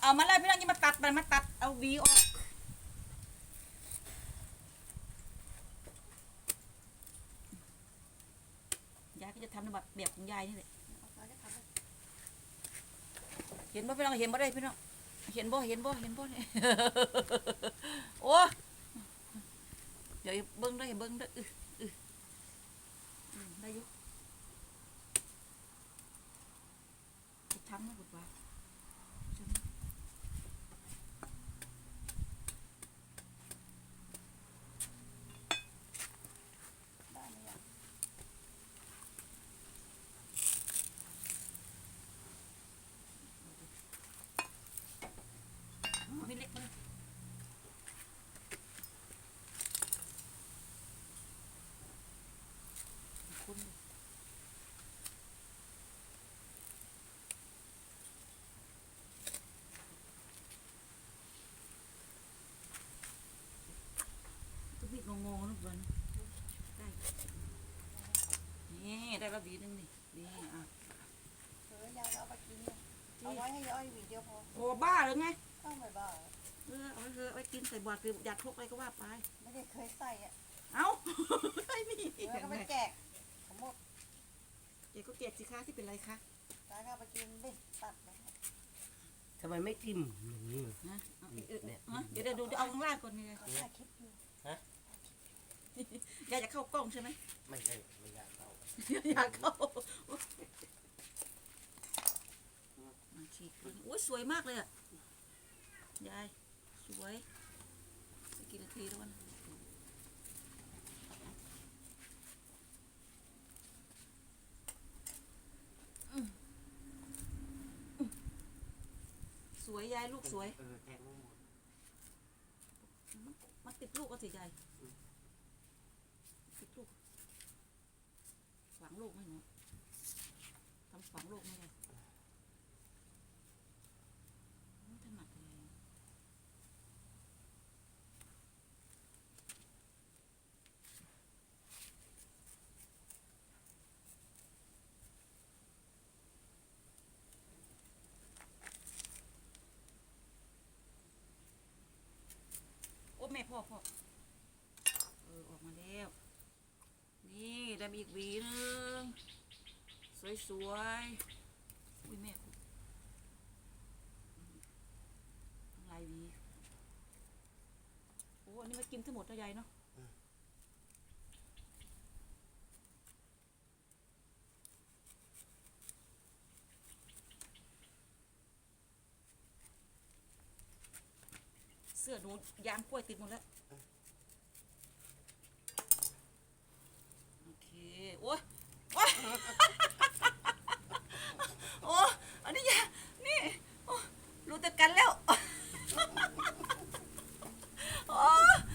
เอามาเลยพี่น้องอย่ามาตัดมันมาตัดเอาวีออกยายก็จะทำในแบบแบบของยายนี่แหละเห็นบ่พี่น้องเห็นบ่ได้พี่น้องเห็นบ่เห็นบ่เห็นบ่เนี่ยโอ้เดี๋ยวเบิ้งได้เบิ้งได้ออออืมได้อยุจะทำนะบุตรว่าจนเอาให้เล็กมาเลยคุณดิก็มีงงงๆนะบันได้นี่ได้ แล้วดีนึงนี่นี่อะเออยายเอาไปกินเนี่ยเอาไว้ให้ย่อยหวีเดียวพอโอ้บ้าหรือไงต้องไม่บ้าเออเอาไว้เถอะไว้กินใส่บาตรหรืออยากพกอะไรก็ว่าไป ไม่ได้เคยใส่อะเอ้า ไม่มีแล้วก็ไปแจกผมหมดเดี๋ยวก็เก็บสิคะที่เป็นไรคะยายก็เอาไปกินดิตัดไปทำไมไม่จิ้มอย่างนี้นะเอาเออเออฮะเดี๋ยวเดี๋ยวดูเอาข้างล่างก่อนนี่เขาถ่ายคลิปอยู่ยายจะเข้ากล้องใช่ไหมไม่ใช่ไม่อยากเข้า อยากเข้ามาฉีกโอ้ยสวยมากเลยอะ ยาย สวยสักกี่นาทีแล้ววะนะสวย ยาย ลูกสวย เออแทงไม่หมดมันติดลูกก็สิยายติดลูก ฝังลูกไหมหนูทำฝังลูกไหมยายโอ้ถนัดเลยโอ้แม่พ่อพ่ออออกมาแล้ว นี่ ได้มาอีกหวีนึง สวยๆอุ้ยแม่ลายวีโอ้อันนี้มากินทั้งหมดนะยายเนาะเสื้อหนูยางกล้วยติดหมดแล้ว